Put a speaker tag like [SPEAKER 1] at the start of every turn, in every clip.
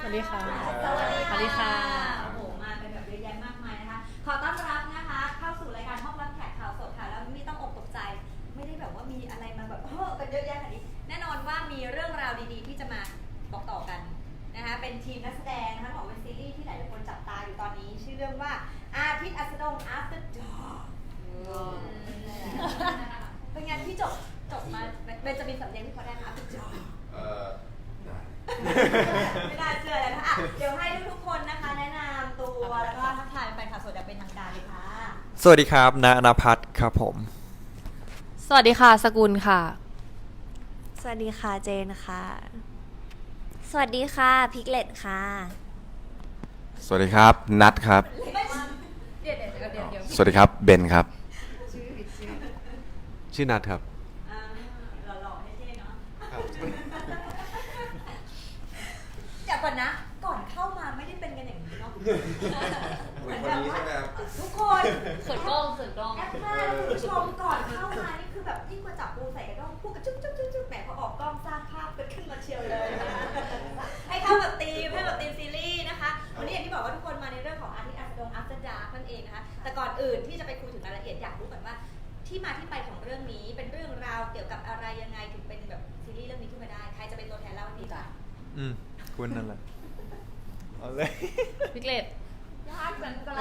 [SPEAKER 1] สวัสดีค่ะ
[SPEAKER 2] สวัสดี
[SPEAKER 1] สวัสดีค่ะ
[SPEAKER 2] โอ้โห มาเป็นแบบเยอะแยะมากมายนะคะ ขอต้อนรับนะคะ เข้าสู่รายการห้องรับแขกข่าวสดค่ะ แล้วไม่ต้องอกตกใจ ไม่ได้แบบว่ามีอะไรมาแบบ เออกันเยอะแยะขนาดนี้ แน่นอนว่ามีเรื่องราวดีๆ ที่จะมาบอกต่อกันนะคะ เป็นทีมนักแสดงนะคะของเป็นซีรีส์ที่หลายๆคนจับตาอยู่ตอนนี้ ชื่อเรื่องว่าอาทิตย์อัสดง after dark เป็นไงที่จบจบมาเป็นจะมีสำเนียงที่เขาได้ไหม after dark
[SPEAKER 3] เอ่อ ได้
[SPEAKER 2] ไม่น่าเชื่อเลยนะคะอะเดี๋ยวให้ทุกๆคนนะคะ แนะนำตัวแล้วก็ทักทายแฟนคลับสดอย่างเป็นทางการเลยค่ะ
[SPEAKER 4] สวัสดีครับณนภัทรครับผม
[SPEAKER 1] สวัสดีค่ะ สกุลค่ะ
[SPEAKER 5] สวัสดีค่ะเจนค่ะ สวัสดีค่ะพิกเลตค่ะ
[SPEAKER 3] สวัสดีครับ นัทครับ
[SPEAKER 2] เดี๋ยวเดี๋ยวเดี๋ยวเดี๋ยวเดี๋ยว
[SPEAKER 3] สวัสดีครับ เบนครับ
[SPEAKER 2] ชื่อผิดชื่อ
[SPEAKER 3] ชื่อนัทครับ
[SPEAKER 2] อ่าหล่อๆให้เท่เนาะอย่า ก่อนนะ ก่อนเข้ามาไม่ได้เป็นกันอย่างนี้เนาะ
[SPEAKER 3] เหมือนคนนี้ใช่ไหมครับ
[SPEAKER 2] ทุกคน
[SPEAKER 1] เขินกล้องเขินกล้อง
[SPEAKER 2] แอปหน้าคุณผู้ชมก่อนเข้ามานี่คือแบบยิ่งกว่าจับปูใส่กระด้งพูดกับจุ๊บจุ๊บจุ๊บจุ๊บแหมพอออกกล้องสร้างภาพเป็นขึ้นมาเชียวเลยให้เข้ากับธีมให้กับธีมซีรีส์นะคะ วันนี้อย่างที่บอกว่าทุกคนมาในเรื่องของอาทิตย์อัสดงอัฟเตอร์ดาร์นั่นเองนะคะ แต่ก่อนอื่นที่จะไปคุยถึงรายละเอียดอยากรู้ก่อนว่า ที่มาที่ไปของเรื่องนี้เป็นเรื่องราวเกี่ยวกับอะไรยังไงถึงเป็นแบบซีรีส์เรื่องนี้ขึ้นมาได้ ใครจะเป็นตัวแทนเล่าดีกว่า
[SPEAKER 4] อืม คุณนั่นแหละ เอาเลย
[SPEAKER 1] พิกเลต
[SPEAKER 2] ยากเหมือนกัน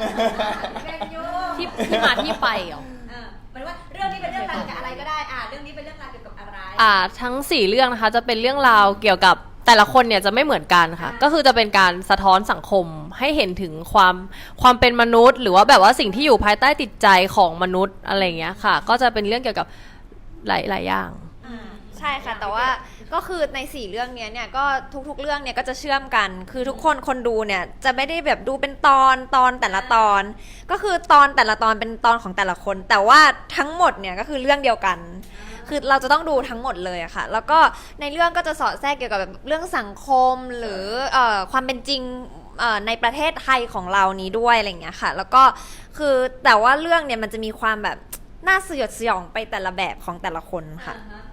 [SPEAKER 2] เล่นโย
[SPEAKER 1] ที่ที่มาที่ไปเหรอ
[SPEAKER 2] เออหมายถึงว่าเรื่องนี้เป็นเรื่องราวเกี่ยวกับอะไรก็ได้ อ่า เรื่องนี้เป็นเรื่องราวเกี่ยวกับอะไร
[SPEAKER 1] อ่าทั้ง 4 เรื่องนะคะ จะเป็นเรื่องราวเกี่ยวกับแต่ละคนเนี่ยจะไม่เหมือนกันค่ะ
[SPEAKER 2] อ่า
[SPEAKER 1] ก็คือจะเป็นการสะท้อนสังคมให้เห็นถึงความความเป็นมนุษย์ หรือว่าแบบว่าสิ่งที่อยู่ภายใต้จิตใจของมนุษย์อะไรอย่างเงี้ยค่ะ ก็จะเป็นเรื่องเกี่ยวกับหลายหลายอย่าง
[SPEAKER 2] อ่า
[SPEAKER 5] ใช่ค่ะ แต่ว่า ก็คือในสี่เรื่องเนี้ยเนี่ยก็ทุกๆ เรื่องเนี่ยก็จะเชื่อมกัน คือทุกคนคนดูเนี่ยจะไม่ได้แบบดูเป็นตอนตอนแต่ละตอน ก็คือตอนแต่ละตอนเป็นตอนของแต่ละคน แต่ว่าทั้งหมดเนี่ยก็คือเรื่องเดียวกัน คือเราจะต้องดูทั้งหมดเลยอะค่ะ แล้วก็ในเรื่องก็จะสอดแทรกเกี่ยวกับแบบเรื่องสังคมหรือเออความเป็นจริงเอ่อในประเทศไทยของเรานี้ด้วยอะไรอย่างเงี้ยค่ะ แล้วก็คือแต่ว่าเรื่องเนี่ยมันจะมีความแบบน่าสยดสยองไปแต่ละแบบของแต่ละคนค่ะ
[SPEAKER 2] อ่าฮะ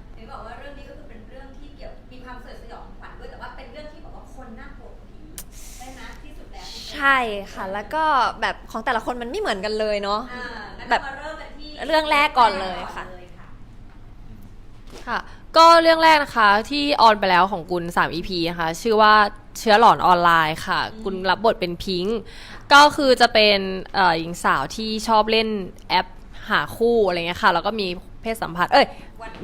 [SPEAKER 5] ช่ค่ะ แล้วก็แบบของแต่ละคนมันไม่เหมือนกันเลยเนาะ
[SPEAKER 2] อ่างั้น
[SPEAKER 5] แบบ
[SPEAKER 2] เรามาเริ่มกันที่
[SPEAKER 5] เรื่องแรกก่อนเลยค่ะ
[SPEAKER 2] เริ่มก่อนเลยค่ะ
[SPEAKER 1] ค่ะ ก็เรื่องแรกนะคะที่ออนไปแล้วของกุล3 EP นะคะชื่อว่าเชื้อหลอนออนไลน์ค่ะ กุลรับบทเป็นพิงค์ก็คือจะเป็นเอ่อหญิงสาวที่ชอบเล่นแอปหาคู่อะไรเงี้ยค่ะ แล้วก็มีเพศสัมพันธ์เอ้ย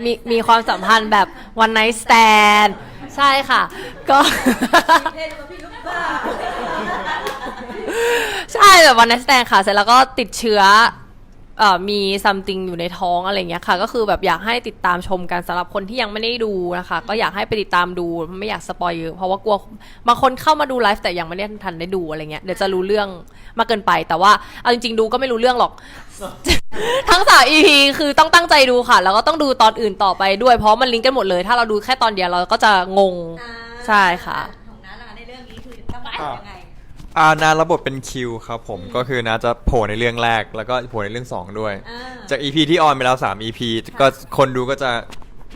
[SPEAKER 1] มีมีความสัมพันธ์แบบ one night stand ใช่ค่ะ ก็
[SPEAKER 2] เพศกับพี่ลูกบ้า
[SPEAKER 1] ใช่แบบวันนัสแตนค่ะเสร็จแล้วก็ติดเชื้อเอ่อมีซัมติงอยู่ในท้องอะไรเงี้ยค่ะ ก็คือแบบอยากให้ติดตามชมกันสำหรับคนที่ยังไม่ได้ดูนะคะ ก็อยากให้ไปติดตามดูไม่อยากสปอยเยอะเพราะว่ากลัวบางคนเข้ามาดูไลฟ์แต่ยังไม่ได้ทันได้ดูอะไรเงี้ยเดี๋ยวจะรู้เรื่องมากเกินไป แต่ว่าเอาจริงๆดูก็ไม่รู้เรื่องหรอก ทั้งสาม EP คือต้องตั้งใจดูค่ะ แล้วก็ต้องดูตอนอื่นต่อไปด้วยเพราะมันลิงก์กันหมดเลย ถ้าเราดูแค่ตอนเดียวเราก็จะงง
[SPEAKER 2] อ่า
[SPEAKER 1] ใช่ค่ะ
[SPEAKER 2] ของน้าล่ะในเรื่องนี้คือต้องมายังไง
[SPEAKER 4] อ่านาระบบเป็นคิวครับผมก็คือนาจะโผล่ในเรื่องแรกแล้วก็โผล่ในเรื่องสองด้วย
[SPEAKER 2] อ่า
[SPEAKER 4] จาก EP ที่ออนไปแล้ว 3 EP ก็คนดูก็จะ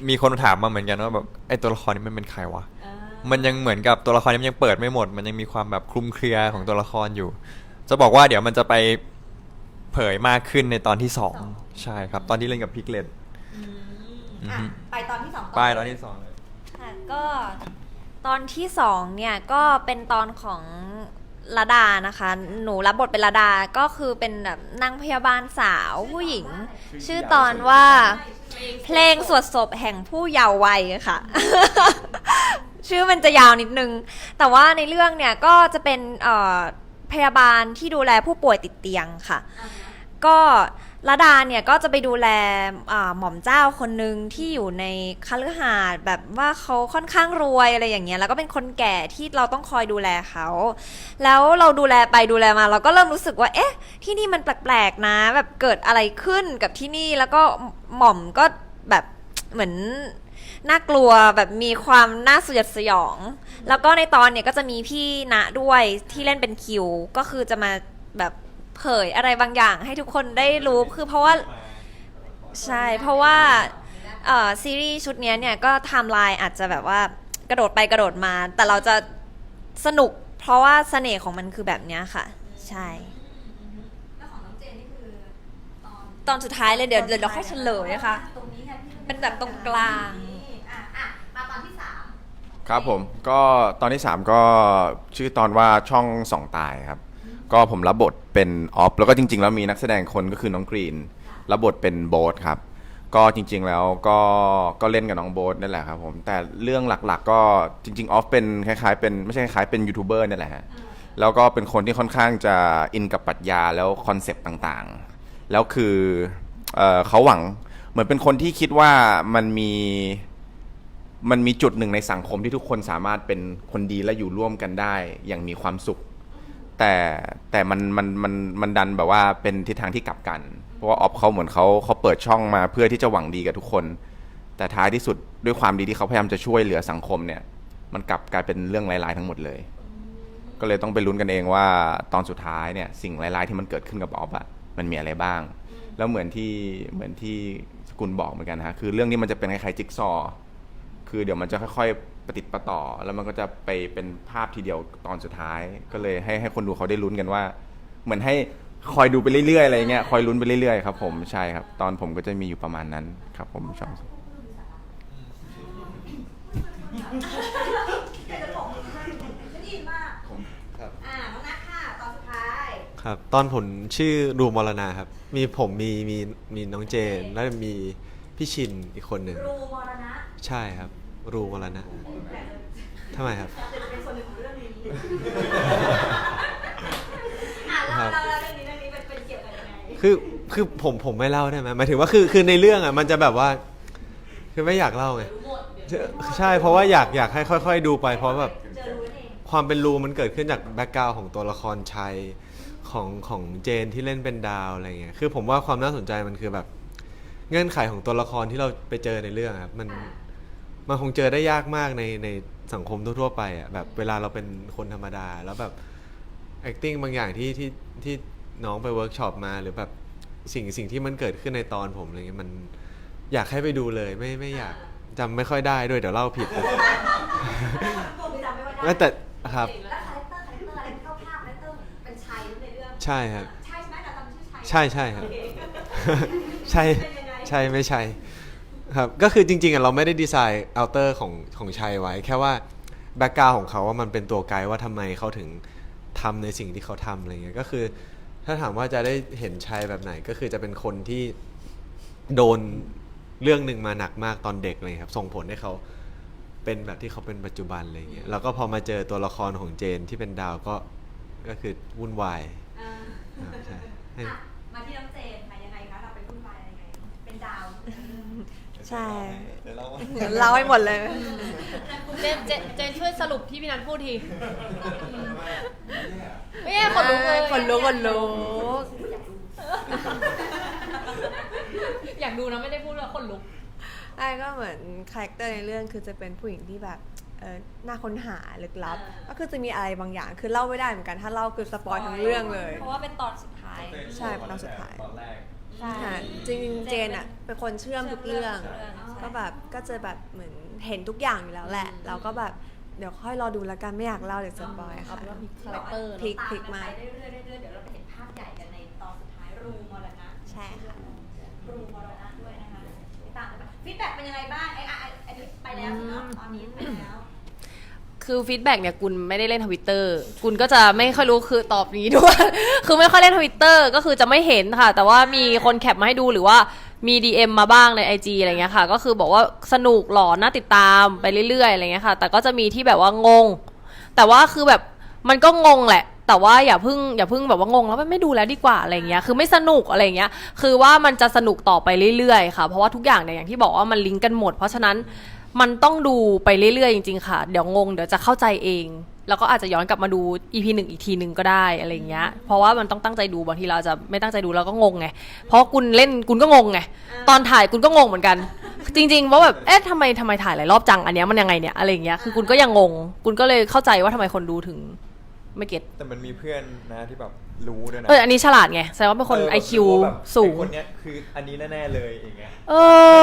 [SPEAKER 4] มีคนถามมาเหมือนกันว่าแบบไอตัวละครนี้มันเป็นใครวะ
[SPEAKER 2] อ่า
[SPEAKER 4] มันยังเหมือนกับตัวละครนี้มันยังเปิดไม่หมด มันยังมีความแบบคลุมเครือของตัวละครอยู่ จะบอกว่าเดี๋ยวมันจะไปเผยมากขึ้นในตอนที่สองใช่ครับ ตอนที่เล่นกับพิกเลต
[SPEAKER 2] อืม
[SPEAKER 4] อือ
[SPEAKER 2] อะ
[SPEAKER 4] ฮึ
[SPEAKER 2] ไปตอนที่สอง
[SPEAKER 4] ป้ายตอนที่สองเลย
[SPEAKER 5] ค่ะก็ตอนที่สองเนี่ยก็เป็นตอนของ ระดานะคะ หนูรับบทเป็นระดา ก็คือเป็นแบบนางพยาบาลสาวผู้หญิง ชื่อตอนว่า เพลงสวดศพแห่งผู้เยาว์วัยค่ะ ชื่อมันจะยาวนิดนึง แต่ว่าในเรื่องเนี่ยก็จะเป็นพยาบาลที่ดูแลผู้ป่วยติดเตียงค่ะ
[SPEAKER 2] อ่าฮะ
[SPEAKER 5] ก็ระดาเนี่ยก็จะไปดูแลหม่อมเจ้าคนหนึ่งที่อยู่ในคฤหาสน์แบบว่าเขาค่อนข้างรวยอะไรอย่างเงี้ยแล้วก็เป็นคนแก่ที่เราต้องคอยดูแลเขา แล้วเราดูแลไปดูแลมา เราก็เริ่มรู้สึกว่า เอ๊ะ ที่นี่มันแปลกๆนะ แบบเกิดอะไรขึ้นกับที่นี่แล้วก็หม่อมก็แบบเหมือนน่ากลัวแบบมีความน่าสยดสยอง แล้วก็ในตอนเนี่ยก็จะมีพี่ณด้วยที่เล่นเป็นคิว ก็คือจะมาแบบ เผยอะไรบางอย่างให้ทุกคนได้รู้คือเพราะว่าใช่เพราะว่าเอ่อซีรีส์ชุดเนี้ยเนี่ยก็ไทม์ไลน์อาจจะแบบว่ากระโดดไปกระโดดมา แต่เราจะสนุกเพราะว่าเสน่ห์ของมันคือแบบเนี้ยค่ะ ใช่
[SPEAKER 2] แล้วของน้องเจนนี่คือตอน
[SPEAKER 5] ตอนสุดท้ายเลยเดี๋ยวเดี๋ยวเราค่อยเฉลยนะคะ
[SPEAKER 2] ตรงนี้ไงพี่
[SPEAKER 5] เป็นแบบตรงกลาง
[SPEAKER 2] อะอะมาตอนที่สาม
[SPEAKER 3] ครับผมก็ตอนที่ 3 ก็ชื่อตอนว่าช่องสองตายครับ ก็ผมรับบทเป็นออฟแล้วก็จริง ๆ แล้วมีนักแสดงคนก็คือน้องกรีนรับบทเป็นโบ๊ทครับ ก็จริง ๆ แล้วก็ก็เล่นกับน้องโบ๊ทนั่นแหละครับผมแต่เรื่องหลักๆ ก็จริง ๆออฟเป็นคล้ายๆ เป็นไม่ใช่คล้ายๆเป็นยูทูบเบอร์นี่แหละฮะแล้วก็เป็นคนที่ค่อนข้างจะอินกับปรัชญาแล้วคอนเซปต์ต่างๆ แล้วคือเออเขาหวังเหมือนเป็นคนที่คิดว่ามันมีมันมีจุดหนึ่งในสังคมที่ทุกคนสามารถเป็นคนดีและอยู่ร่วมกันได้ อย่างมีความสุข แต่แต่มันมันมันมันดันแบบว่าเป็นทิศทางที่กลับกัน เพราะว่าออฟเขาเหมือนเขาเขาเปิดช่องมาเพื่อที่จะหวังดีกับทุกคน แต่ท้ายที่สุดด้วยความดีที่เขาพยายามจะช่วยเหลือสังคมเนี่ย มันกลับกลายเป็นเรื่องร้ายๆทั้งหมดเลย ก็เลยต้องไปลุ้นกันเองว่าตอนสุดท้ายเนี่ยสิ่งร้ายๆที่มันเกิดขึ้นกับออฟอะมันมีอะไรบ้าง แล้วเหมือนที่เหมือนที่สกุลบอกเหมือนกันนะฮะคือเรื่องนี้มันจะเป็นคล้ายๆจิ๊กซอว์ คือเดี๋ยวมันจะค่อยๆประติดประต่อ แล้วมันก็จะไปเป็นภาพทีเดียวตอนสุดท้าย ก็เลยให้ให้คนดูเขาได้ลุ้นกันว่า เหมือนให้คอยดูไปเรื่อยๆอะไรเงี้ยคอยลุ้นไปเรื่อยๆครับผมใช่ครับ ตอนผมก็จะมีอยู่ประมาณนั้นครับ ผมชอบ
[SPEAKER 2] เจนจะบอกฉันอินมาก
[SPEAKER 6] ครับ
[SPEAKER 2] อ่าน้องนัทค่ะ ตอนสุดท้าย
[SPEAKER 6] ครับ ตอนผมชื่อรูมรณาครับ มีผมมีมีมีน้องเจน แล้วมีพี่ชินอีกคนหนึ่ง
[SPEAKER 2] รูมรณะ
[SPEAKER 6] ใช่ครับ รูมรณะทำไมครับ
[SPEAKER 2] จะเป็นส่วนหนึ่งของเรื่องนี้
[SPEAKER 6] ครั
[SPEAKER 2] อะ
[SPEAKER 6] บ
[SPEAKER 2] เราเราเรื่องนี้เรื่องนี้เป็นเป็นเกี่ยวกับยังไง
[SPEAKER 6] คือคือผมผมไม่เล่าได้ไหมหมายถึงว่าคือคือในเรื่องอะมันจะแบบว่า คือไม่อยากเล่าไงใช่เพราะว่าอยากอยากให้ค่อย ๆ ดูไป เพราะแบบ
[SPEAKER 2] เจอรู้นั่นเอง
[SPEAKER 6] ความเป็นรูมันเกิดขึ้นจากแบ็กกราวของตัวละครชัยของของเจนที่เล่นเป็นดาวอะไรเงี้ยคือผมว่าความน่าสนใจมันคือแบบ เงื่อนไขของตัวละครที่เราไปเจอในเรื่องอะครับมัน
[SPEAKER 2] อ่า
[SPEAKER 6] มันคงเจอได้ยากมากในในสังคมทั่วๆไปอะแบบเวลาเราเป็นคนธรรมดา แล้วแบบ acting บางอย่างที่ที่ที่น้องไปเวิร์กช็อปมาหรือแบบสิ่งสิ่งที่มันเกิดขึ้นในตอนผมอะไรเงี้ยมันอยากให้ไปดูเลยไม่ไม่อยากจำไม่ค่อยได้ด้วยเดี๋ยวเล่าผิด
[SPEAKER 2] ผมจำไม่ว่าได้
[SPEAKER 6] แล้วแต่ครับ
[SPEAKER 2] แล้วคาแรคเตอร์คาแรคเตอร์อะไรที่เข้าภาพคาแรคเตอร์เป็นชัยในเรื่อง
[SPEAKER 6] ใช่ครับ
[SPEAKER 2] ใช่ใช่ไหมเราจำชื่อชัย
[SPEAKER 6] ใช่ใช่ครับ
[SPEAKER 2] โอเค
[SPEAKER 6] ใช่
[SPEAKER 2] เป็นยังไง
[SPEAKER 6] ใช่ไม่ใช่ ครับ ก็คือจริงๆอะเราไม่ได้ดีไซน์อัลเตอร์ของของชัยไว้ แค่ว่าแบ็กกราวของเขาว่ามันเป็นตัวไกด์ว่าทำไมเขาถึงทำในสิ่งที่เขาทำอะไรเงี้ยก็คือ ถ้าถามว่าจะได้เห็นชัยแบบไหนก็คือจะเป็นคนที่โดนเรื่องหนึ่งมาหนักมากตอนเด็กเลยครับ ส่งผลให้เขาเป็นแบบที่เขาเป็นปัจจุบันอะไรเงี้ยแล้วก็พอมาเจอตัวละครของเจนที่เป็นดาวก็ก็คือวุ่นวาย
[SPEAKER 2] อ่า
[SPEAKER 6] ครับใช่ให้
[SPEAKER 2] อะ
[SPEAKER 5] ใช่
[SPEAKER 4] เดี๋ยวเรา
[SPEAKER 5] เล่าให้หมดเลย
[SPEAKER 1] เจนเจนเจนช่วยสรุปที่พี่นัทพูดทีไม่ใช่คนลุกเลย
[SPEAKER 5] คนลุกคนลุก
[SPEAKER 1] อยากดูนะไม่ได้พูดว่าคนลุก
[SPEAKER 7] ไอ้ก็เหมือนคาแรคเตอร์ในเรื่องคือจะเป็นผู้หญิงที่แบบเออน่าค้นหาลึกลับก็คือจะมีอะไรบางอย่าง คือเล่าไม่ได้เหมือนกัน ถ้าเล่าคือสปอยทั้งเรื่องเลย
[SPEAKER 5] เพราะว่าเป็นตอนสุดท้าย
[SPEAKER 7] ใช่เป็นตอนสุดท้าย
[SPEAKER 4] ตอนแรก
[SPEAKER 5] ใช่
[SPEAKER 7] ค่ะ จริงๆเจนอะเป็นคนเชื่อมทุกเรื่อง
[SPEAKER 5] เชื่อมเรื่องใช่
[SPEAKER 7] ก็แบบก็จะแบบเหมือนเห็นทุกอย่างอยู่แล้วแหละ เราก็แบบเดี๋ยวค่อยรอดูแล้วกันไม่อยากเล่าเดี๋ยวสปอย
[SPEAKER 1] เอา
[SPEAKER 7] ค่ะ
[SPEAKER 1] เป็นว่ามีคาแรคเตอร์
[SPEAKER 7] พลิก
[SPEAKER 2] ตาม
[SPEAKER 7] พลิก
[SPEAKER 2] กัน
[SPEAKER 7] มา
[SPEAKER 2] ไปเรื่อยๆเรื่อยๆเดี๋ยวเราจะเห็นภาพใหญ่กันในตอนสุดท้ายรูมรณะ
[SPEAKER 7] ใช่ค่ะ
[SPEAKER 2] รูมรณะด้วยนะคะติดตามกันไปฟีดแบ็กเป็นยังไงบ้างไอ้อะอะอันนี้ไปแล้วสิเนาะตอนนี้ไปแล้ว
[SPEAKER 1] คือฟีดแบ็กเนี่ยกุลไม่ได้เล่นทวิตเตอร์กุลก็จะไม่ค่อยรู้คือตอบนี้ด้วย คือไม่ค่อยเล่นทวิตเตอร์ก็คือจะไม่เห็นค่ะ แต่ว่ามีคนแคปมาให้ดูหรือว่ามี DM มาบ้างใน IG อะไรเงี้ยค่ะ ก็คือบอกว่าสนุกหล่อน่าติดตามไปเรื่อยๆอะไรเงี้ยค่ะ แต่ก็จะมีที่แบบว่างง แต่ว่าคือแบบมันก็งงแหละ แต่ว่าอย่าเพึ่งอย่าเพึ่งแบบว่างงแล้วไม่ดูแล้วดีกว่าอะไรเงี้ยคือไม่สนุกอะไรเงี้ยคือว่ามันจะสนุกต่อไปเรื่อยๆค่ะ เพราะว่าทุกอย่างเนี่ยอย่างที่บอกว่ามันลิงก์กันหมด เพราะฉะนั้น มันต้องดูไปเรื่อยๆจริงๆค่ะ เดี๋ยวงงเดี๋ยวจะเข้าใจเอง แล้วก็อาจจะย้อนกลับมาดู EP หนึ่งอีกทีหนึ่งก็ได้อะไรเงี้ย เพราะว่ามันต้องตั้งใจดูบางทีเราจะไม่ตั้งใจดูเราก็งงไง เพราะคุณเล่นคุณก็งงไง ตอนถ่ายคุณก็งงเหมือนกัน จริงๆว่าแบบ เอ๊ะทำไมทำไมถ่ายหลายรอบจัง อันเนี้ยมันยังไงเนี่ยอะไรอย่างเงี้ย คือคุณก็ยังงง คุณก็เลยเข้าใจว่าทำไมคนดูถึงไม่เก็ต
[SPEAKER 4] แต่มันมีเพื่อนนะที่แบบ รู้ด้วยนะ
[SPEAKER 1] เอออันนี้ฉลาดไงแสดงว่าเป็นคน
[SPEAKER 4] เออ
[SPEAKER 1] IQ
[SPEAKER 4] รู้ว่าแบบ
[SPEAKER 1] สูง
[SPEAKER 4] ไอ้คนเนี้ยคืออันนี้แน่ๆเลยอย่างเงี้ย
[SPEAKER 1] เอ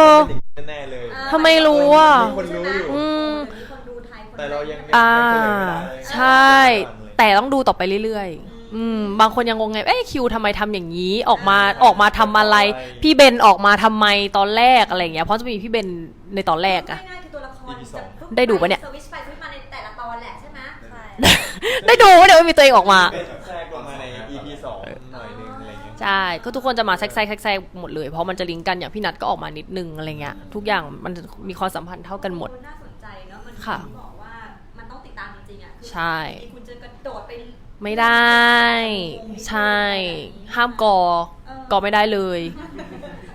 [SPEAKER 1] อ
[SPEAKER 4] เป็นอย่างนี้แน่ๆเลย
[SPEAKER 1] ทำไมรู้อะ
[SPEAKER 4] มีคนรู้อยู่
[SPEAKER 1] อืม
[SPEAKER 2] มีคนดูไทยคน
[SPEAKER 4] เอแต่เรายัง
[SPEAKER 1] อ่า
[SPEAKER 4] ไม่เคยเวลาเลย
[SPEAKER 1] ใช่ แต่ต้องดูต่อไปเรื่อยๆ อืม บางคนยังงงไง เอ้ยคิวทำไมทำอย่างนี้ ออกมาออกมาทำอะไร พี่เบนออกมาทำไมตอนแรกอะไรอย่างเงี้ย เพราะจะมีพี่เบนในตอนแรกอะ
[SPEAKER 2] ง่ายๆคือตัวละครจะ
[SPEAKER 1] ได้ดูปะเนี่ย
[SPEAKER 2] สวิตช์ไปสวิตช์มาในแต่ละตอนแหละใช่ไหม
[SPEAKER 5] ใช่
[SPEAKER 1] ได้ดูว่าเดี๋ยวไม่มีตัวเองออกมา
[SPEAKER 4] เป็นแทร ใช่
[SPEAKER 1] ก็ทุกคนจะมาแทรกแทรกแทรกแทรกหมดเลย เพราะมันจะลิงก์กันอย่างพี่นัทก็ออกมานิดนึงอะไรเงี้ย ทุกอย่างมันมีความสัมพันธ์เท่ากันหมด
[SPEAKER 2] น่าสนใจเนาะ มัน
[SPEAKER 1] ค่ะ
[SPEAKER 2] บอกว่ามันต้องติดตามจริงๆอะคือ
[SPEAKER 1] ใช่
[SPEAKER 2] คุณจะกระโดดไป
[SPEAKER 1] ไม่ได้ ใช่ ห้ามกอ กอไม่ได้เลย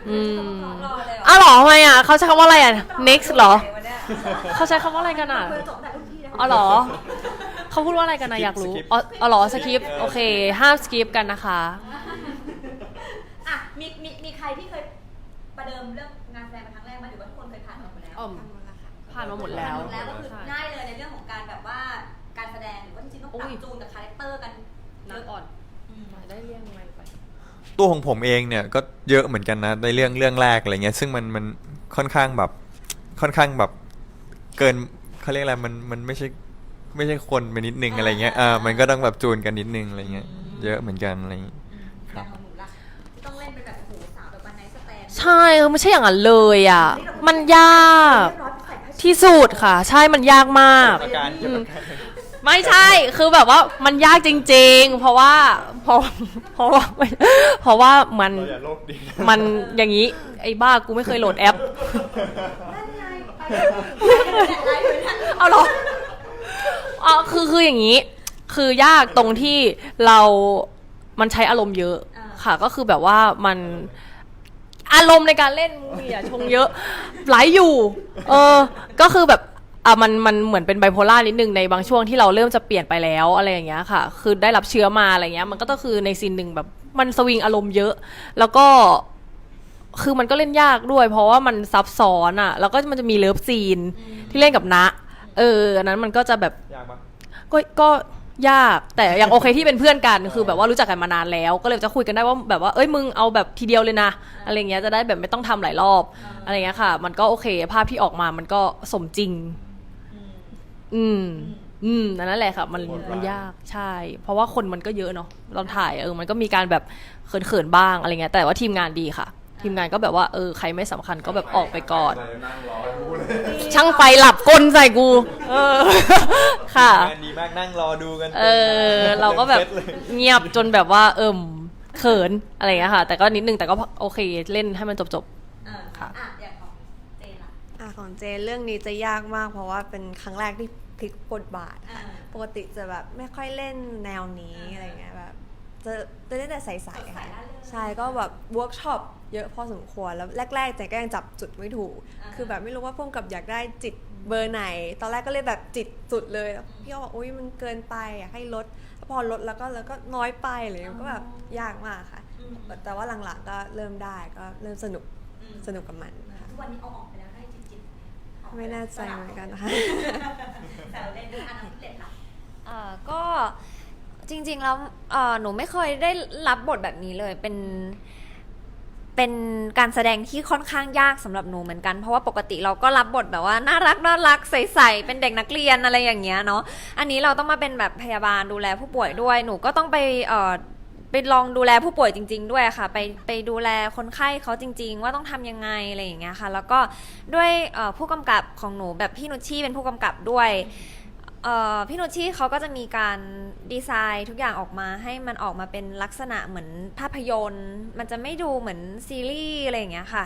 [SPEAKER 1] อืม
[SPEAKER 5] รอเลยเหรอ
[SPEAKER 1] อ้าวเหรอทำไมอะ เขาใช้คำว่าอะไรอะ next เหรอ เขาใช้คำว่าอะไรกันอะ
[SPEAKER 2] เคยจบแต่รุ่นพี่นะ
[SPEAKER 1] อ๋อเหรอ เขาพูดว่าอะไรกันนะอยากรู้อ๋ออ๋อเหรอสคริปโอเค ห้ามสคริปกันนะคะ
[SPEAKER 2] อะมีมีมีใครที่เคยป ระเดิมเรื่องงานแสดงเป็นครั้งแรกไหมหรือว่าทุกคนเคยผ่านมาหมดแล้ว
[SPEAKER 1] อ๋อผ่านมาหมดแล้ว
[SPEAKER 2] ผ่านหมดแล้วก็คือง่ายเลยในเรื่องของการแบบว่าการแสดงหรือว่าจริงๆต้องปรับ
[SPEAKER 1] อุ้ย
[SPEAKER 2] จูนกับคาแรคเตอร์กันเยอะ
[SPEAKER 1] อ่อน
[SPEAKER 2] อืม
[SPEAKER 1] ได้เรียงไงไป
[SPEAKER 4] ตัวของผมเองเนี่ยก็เยอะเหมือนกันนะในเรื่องเรื่องแรกอะไรเงี้ยซึ่งมันมันค่อนข้างแบบค่อนข้างแบบเกินเขาเรียกอะไรมันมันไม่ใช่ไม่ใช่คนไปนิดนึงอะไรเงี้ยอ่ามันก็ต้องแบบจูนกันนิดนึงอะไรเงี้ยเยอะเหมือนกันอะไรเงี้ย
[SPEAKER 1] ใช่เออไม่ใช่อย่างนั้นเลยอะ มันยาก
[SPEAKER 2] ร้อยใส่ผ้า
[SPEAKER 1] ที่สุดค่ะ ใช่มันยากมาก
[SPEAKER 4] ประการ
[SPEAKER 1] อืมไม่ใช่ คือแบบว่ามันยากจริง ๆ เพราะว่า เพราะเพราะว่าเพราะว่ามัน
[SPEAKER 4] เราอย่าโลภดี
[SPEAKER 1] มันอย่างนี้ ไอ้บ้ากูไม่เคยโหลดแอป
[SPEAKER 2] นั่นไงไปไปไปไปไป
[SPEAKER 1] เอาเหรออะคือคืออย่างนี้ คือยากตรงที่เรา มันใช้อารมณ์เยอะค่ะ ก็คือแบบว่ามัน อารมณ์ในการเล่นมึงอย่าชงเยอะไหลอยู่ เออ ก็คือแบบอะมันมันเหมือนเป็นไบโพล่านิดนึงในบางช่วงที่เราเริ่มจะเปลี่ยนไปแล้วอะไรอย่างเงี้ยค่ะ คือได้รับเชื้อมาอะไรเงี้ย มันก็ต้องคือในซีนหนึ่งแบบมันสวิงอารมณ์เยอะ แล้วก็คือมันก็เล่นยากด้วย เพราะว่ามันซับซ้อนอะ่ะ แล้วก็มันจะมีเลิฟซีนที่เล่นกับนะ เอออันนั้นมันก็จะแบบ
[SPEAKER 4] ยากปะ
[SPEAKER 1] ก็ก็ ยากแต่ยังโอเคที่เป็นเพื่อนกันคือแบบว่ารู้จักกันมานานแล้ว ก็เลยจะคุยกันได้ว่าแบบว่าเอ้ยมึงเอาแบบทีเดียวเลยนะอะไรเงี้ยจะได้แบบไม่ต้องทำหลายรอบอะไรเงี้ยค่ะ มันก็โอเค ภาพที่ออกมามันก็สมจริง อืม อืมนั่นแหละค่ะมันมันยากใช่ เพราะว่าคนมันก็เยอะเนาะเราถ่ายเออมันก็มีการแบบเขินๆบ้างอะไรเงี้ยแต่ว่าทีมงานดีค่ะ ทีมงานก็แบบว่าเออใครไม่สำคัญก็แบบออกไปก่อน
[SPEAKER 3] นั่งรอดูเลย
[SPEAKER 1] ช่างไฟหลับกลใส่กู เออ ค่ะ
[SPEAKER 4] งานดีมากนั่งรอดูกัน
[SPEAKER 1] เออ เราก็แบบ
[SPEAKER 4] ต็มซตเลย
[SPEAKER 1] เงียบจนแบบว่า เอิ่มเขินอะไรอย่างเงี้ยค่ะ แต่ก็นิดนึงแต่ก็โอเคเล่นให้มันจบ
[SPEAKER 2] เออ
[SPEAKER 1] ค่ะ
[SPEAKER 2] อะอย่างของเจนล่ะ
[SPEAKER 7] อะของเจนเรื่องนี้จะยากมากเพราะว่าเป็นครั้งแรกที่พลิกบทบาท
[SPEAKER 2] อ่า
[SPEAKER 7] ปกติจะแบบไม่ค่อยเล่นแนวนี้
[SPEAKER 2] อ่า
[SPEAKER 7] อะไรเงี้ยแบบ จะจะเล่นแต่ใส
[SPEAKER 2] สดใส
[SPEAKER 7] ๆค่ะ
[SPEAKER 2] ร่าเริง
[SPEAKER 7] ใช่ก็แบบเวิร์กช็อปเยอะพอสมควรแล้วแรกๆเจนก็ยังจับจุดไม่ถูก
[SPEAKER 2] อ่า
[SPEAKER 7] คือแบบไม่รู้ว่าพุ่มกับอยากได้จิตเบอร์ไหน ตอนแรกก็เลยแบบจิตสุดเลยแล้วพี่ก็บอกอุ้ยมันเกินไปอยากให้ลดแล้วพอลดแล้วก็แล้วก็น้อยไปอะไรเลยก็แบบยากมากค่ะ
[SPEAKER 2] อืม
[SPEAKER 7] แต่ว่าหลังๆก็เริ่มได้ก็เริ่มสนุก
[SPEAKER 2] อืม
[SPEAKER 7] สนุกกับมันค่ะ
[SPEAKER 2] ทุกวันนี้เอาออกไปแล้วได้จิตจิตๆออกป
[SPEAKER 7] ไม่แน่ใจเหมือนกันนะคะ
[SPEAKER 2] แต่เล่นด้วยอันนั้นเล่นล่ะ
[SPEAKER 5] เอ่อก็ จริง ๆ แล้วเอ่อหนูไม่เคยได้รับบทแบบนี้เลย เป็น เป็นการแสดงที่ค่อนข้างยากสำหรับหนูเหมือนกัน เพราะว่าปกติเราก็รับบทแบบว่าน่ารักน่ารักใสๆเป็นเด็กนักเรียนอะไรอย่างเงี้ยเนาะ อันนี้เราต้องมาเป็นแบบพยาบาลดูแลผู้ป่วยด้วย หนูก็ต้องไปเอ่อไปลองดูแลผู้ป่วยจริง ๆ ด้วยค่ะ ไปไปดูแลคนไข้เขาจริง ๆ ว่าต้องทำยังไงอะไรอย่างเงี้ยค่ะ แล้วก็ด้วยเอ่อผู้กำกับของหนูแบบพี่นุชชี่เป็นผู้กำกับด้วย พี่นุชชี่เขาก็จะมีการดีไซน์ทุกอย่างออกมาให้มันออกมาเป็นลักษณะเหมือนภาพยนตร์ มันจะไม่ดูเหมือนซีรีส์อะไรอย่างเงี้ยค่ะ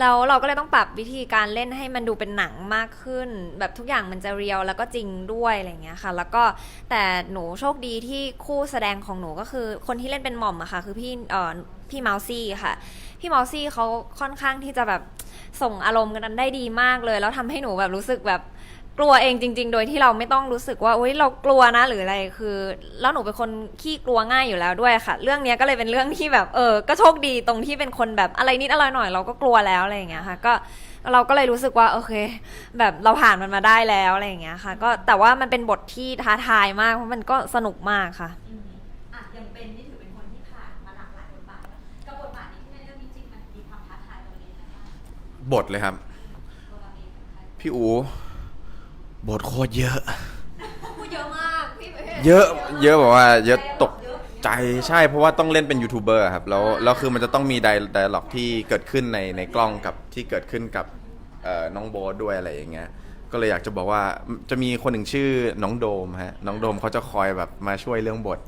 [SPEAKER 5] แล้วเราก็เลยต้องปรับวิธีการเล่นให้มันดูเป็นหนังมากขึ้น แบบทุกอย่างมันจะเรียวแล้วก็จริงด้วยอะไรอย่างเงี้ยค่ะ แล้วก็แต่หนูโชคดีที่คู่แสดงของหนูก็คือคนที่เล่นเป็นหม่อมอะค่ะ คือพี่เอ่อพี่เมาซี่ค่ะ พี่เมาซี่เขาค่อนข้างที่จะแบบส่งอารมณ์กันได้ดีมากเลย แล้วทำให้หนูแบบรู้สึกแบบ กลัวเองจริง ๆ โดยที่เราไม่ต้องรู้สึกว่าอุ้ยเรากลัวนะหรืออะไรคือ แล้วหนูเป็นคนขี้กลัวง่ายอยู่แล้วด้วยค่ะ เรื่องเนี้ยก็เลยเป็นเรื่องที่แบบเออก็โชคดีตรงที่เป็นคนแบบอะไรนิดอะไรหน่อย เราก็กลัวแล้วอะไรอย่างเงี้ยค่ะ ก็เราก็เลยรู้สึกว่าโอเค แบบเราผ่านมันมาได้แล้วอะไรอย่างเงี้ยค่ะ ก็แต่ว่ามันเป็นบทที่ท้าทายมากเพราะมันก็สนุกมากค่ะ
[SPEAKER 2] อืมอะยังเป็นนี่ถือเป็นคนที่ผ่านมาหลากหลายบทบาทกับบทบาทนี้ที่ในเรื่องนี้จริงมันมีความท้าทายตัวเองนะบ้าง
[SPEAKER 3] บทเลยครับ
[SPEAKER 2] ตัวเราเองกับใคร
[SPEAKER 3] พี่อู บทโคตรเยอะ
[SPEAKER 2] พูดเยอะมากพี่ประเภท
[SPEAKER 3] เยอะเยอะแบบว่าเยอะตกใจใช่เพราะว่าต้องเล่นเป็นยูทูบเบอร์ครับแล้วแล้วคือมันจะต้องมีไดไดล็อกที่เกิดขึ้นในในกล้องกับที่เกิดขึ้นกับเอ่อน้องโบ๊ทด้วยอะไรอย่างเงี้ยก็เลยอยากจะบอกว่าจะมีคนหนึ่งชื่อน้องโดมฮะน้องโดมเขาจะคอยแบบมาช่วยเรื่องบท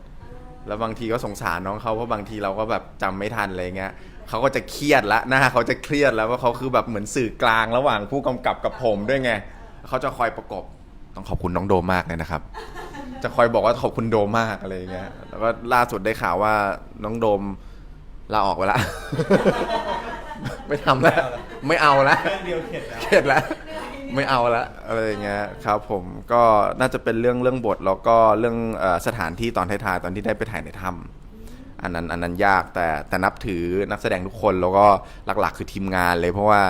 [SPEAKER 3] แล้วบางทีก็สงสารน้องเขาเพราะบางทีเราก็แบบจำไม่ทันอะไรเงี้ยเขาก็จะเครียดละหน้าเขาจะเครียดแล้วว่าเขาคือแบบเหมือนสื่อกลางระหว่างผู้กำกับกับผมด้วยไง เขาจะคอยประกบต้องขอบคุณน้องโดมมากเลยนะครับ จะคอยบอกว่าขอบคุณโดมมากอะไรเงี้ยแล้วก็ล่าสุดได้ข่าวว่าน้องโดมลาออกไปละ ไม่ทำแล้วไม่เอาละ
[SPEAKER 4] เดียวเข็ดแล้ว
[SPEAKER 3] เข็ดแล้วไม่เอาละอะไรอย่างเงี้ยครับผมก็น่าจะเป็นเรื่องเรื่องบทแล้วก็เรื่องเออสถานที่ตอนท้ายๆตอนที่ได้ไปถ่ายในถ้ำอันนั้นอันนั้นยากแต่แต่นับถือนักแสดงทุกคนแล้วก็หลักๆ คือทีมงานเลยเพราะว่า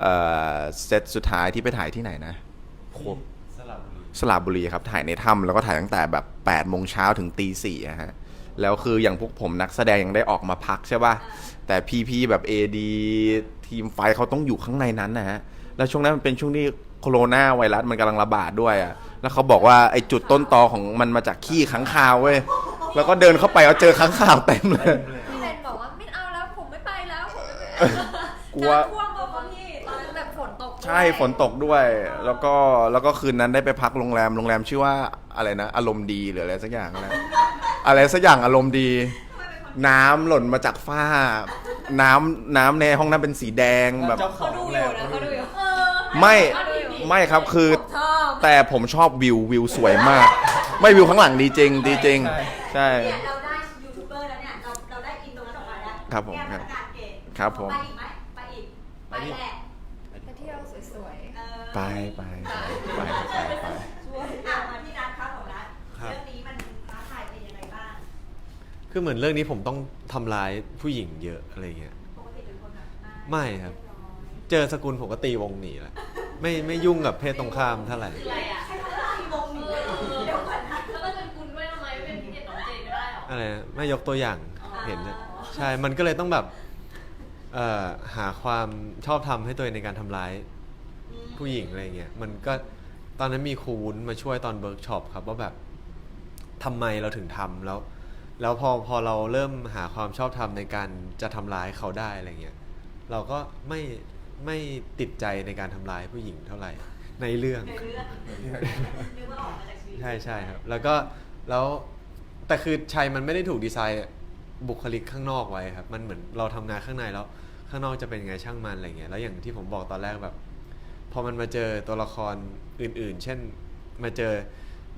[SPEAKER 3] เอ่อเซตสุดท้ายที่ไปถ่ายที่ไหนนะ โค
[SPEAKER 4] สลับบุรี
[SPEAKER 3] สระบุรีครับถ่ายในถ้ำแล้วก็ถ่ายตั้งแต่แบบ8ปดโมงเช้าถึงตีสี่อะฮะแล้วคืออย่างพวกผมนักแสดงยังได้ออกมาพักใช่ป่ะแต่พี่ๆแบบ AD ทีมไฟเขาต้องอยู่ข้างในนั้นนะฮะแล้วช่วงนั้นมันเป็นช่วงที่โคโรนาไวรัสมันกำลังระบาดด้วยอะแล้วเขาบอกว่าไอ้จุดต้นตอของมันมาจากขี้ค้างคาวเว้ยแล้วก็เดินเข้าไปเอาเจอค้างคาวเต็มเลย
[SPEAKER 5] พี่เบนบอกว่าไม่เอาแล้วผมไม่ไปแล้วผมไม่ไป
[SPEAKER 3] กลัว
[SPEAKER 2] ท่วม
[SPEAKER 3] ใช่ฝนตกด้วย แล้วก็แล้วก็คืนนั้นได้ไปพักโรงแรมโรงแรมชื่อว่าอะไรนะ อารมณ์ดีหรืออะไรสักอย่างนะอะไรสักอย่างอารมณ์ดี น้ำหล่นมาจากฝ้า น้ำน้ำในห้องน้ำเป็นสีแดงแบบ
[SPEAKER 4] เจ้าของโรงแรม
[SPEAKER 5] เขาดูอยู่
[SPEAKER 2] เออ
[SPEAKER 3] ไม่ไม่ครับคือ
[SPEAKER 2] ชอบ
[SPEAKER 3] แต่ผมชอบวิววิวสวยมาก ไม่วิวข้างหลังดีจริงดีจริง ใช่
[SPEAKER 2] เนี่ยเราได้ยูทูบเบอร์แล้วเนี่ยเราเราได้อินตรงนั้นออกมาแล้ว
[SPEAKER 3] ครับผม
[SPEAKER 2] แก้สถานการณ์เกณฑ์
[SPEAKER 3] ครับผม
[SPEAKER 2] ไปอีกไหมไปอีกไปแหละ
[SPEAKER 5] ไป
[SPEAKER 3] ไปไปไปไปไป
[SPEAKER 2] อะมาที่ร้านค้าของร้าน
[SPEAKER 6] ครับ
[SPEAKER 2] เรื่องนี้มันท้าทายเป็นยังไงบ้าง
[SPEAKER 6] คือเหมือนเรื่องนี้ผมต้องทำร้ายผู้หญิงเยอะอะไรเงี้ย
[SPEAKER 2] ปกติเป็นคนแบบน่า
[SPEAKER 6] ไม่ครับ เจอสกุลผมก็ตีวงหนีแหละไม่ไม่ยุ่งกับเพศตรงข้ามเท่าไหร่
[SPEAKER 2] อะไรอะใช้คำว่าตีวงหนีเลยเดี๋ยวก่อนนะ
[SPEAKER 1] แล้วมันเป็นคุณด้วยทำไมไม่เป็นพี่เด็ดน้องเจนไม่ได้หรอ
[SPEAKER 6] อะไรนะไม่ยกตัวอย่างเห็นนะใช่ มันก็เลยต้องแบบเอ่อหาความชอบทำให้ตัวเองในการทำร้าย ผู้หญิงอะไรเงี้ยมันก็ตอนนั้นมีครูวุ้นมาช่วยตอนเบิร์กช็อปครับว่าแบบทำไมเราถึงทำแล้ว แล้วพอพอเราเริ่มหาความชอบธรรมในการจะทำร้ายเขาได้อะไรเงี้ยเราก็ไม่ไม่ติดใจในการทำร้ายผู้หญิงเท่าไหร่ในเรื่อง
[SPEAKER 2] ในเรื่องนึกว่าออกมาจากชีวิต
[SPEAKER 6] ใช่ใช่ครับ แล้วก็แล้วแต่คือชัยมันไม่ได้ถูกดีไซน์บุคลิกข้างนอกไว้ครับ มันเหมือนเราทำงานข้างในแล้ว ข้างนอกจะเป็นยังไงช่างมันอะไรเงี้ยแล้วอย่างที่ผมบอกตอนแรกแบบ พอมันมาเจอตัวละครอื่น ๆ เช่นมาเจอ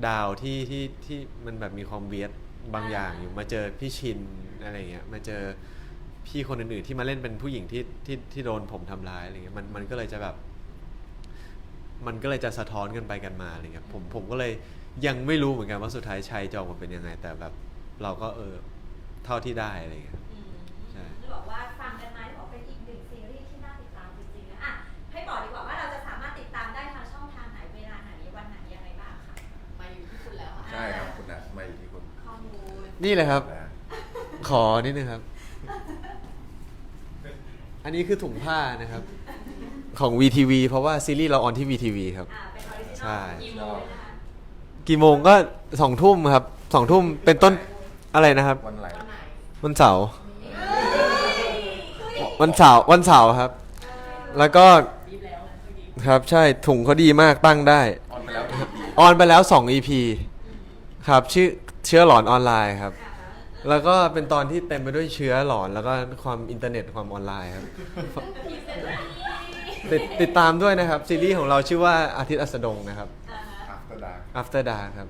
[SPEAKER 6] ดาวที่ที่ที่มันแบบมีความเวียดบางอย่างอยู่มาเจอพี่ชินอะไรเงี้ยมาเจอพี่คนอื่นๆที่มาเล่นเป็นผู้หญิงที่ที่ที่โดนผมทำร้ายอะไรเงี้ยมันมันก็เลยจะแบบ มันก็เลยจะสะท้อนกันไปกันมาอะไรเงี้ยผมผมก็เลยยังไม่รู้เหมือนกันว่าสุดท้ายชัยจะออกมาเป็นยังไง แต่แบบ เราก็เออเท่าที่ได้อะไรเงี้ย
[SPEAKER 2] นี่เลยค
[SPEAKER 3] รับ
[SPEAKER 2] ขอ
[SPEAKER 6] นิดนึงครับ อันนี้คือถุงผ้านะครับ ของ VTV เพราะว่าซีรีส์เราออนที่ VTV ครับ
[SPEAKER 2] อ่าเป็นออริจินอล
[SPEAKER 6] ใช่
[SPEAKER 2] กี่โมงนะคะ
[SPEAKER 6] กี่โมงก็สองทุ่มครับสองทุ่มเป็นต้นอะไรนะครับ
[SPEAKER 3] วันไหน
[SPEAKER 6] วันเสาร์วันเสาร์วันเสาร์ครับ แล้วก็ครับใช่ถุงเขาดีมากตั้งได้
[SPEAKER 3] ออนไปแล้ว
[SPEAKER 6] ออนไปแล้ว 2 EP ครับชื่อ เชื้อหลอนออนไลน์ครับ แล้วก็เป็นตอนที่เต็มไปด้วยเชื้อหลอนแล้วก็ความอินเทอร์เน็ตความออนไลน์ครับติดติดตามด้วยนะครับ ซีรีส์ของเราชื่อว่าอาทิตย์อัสดงนะครับ
[SPEAKER 2] อ่าฮะ
[SPEAKER 3] After Dark
[SPEAKER 6] After Dark ครับ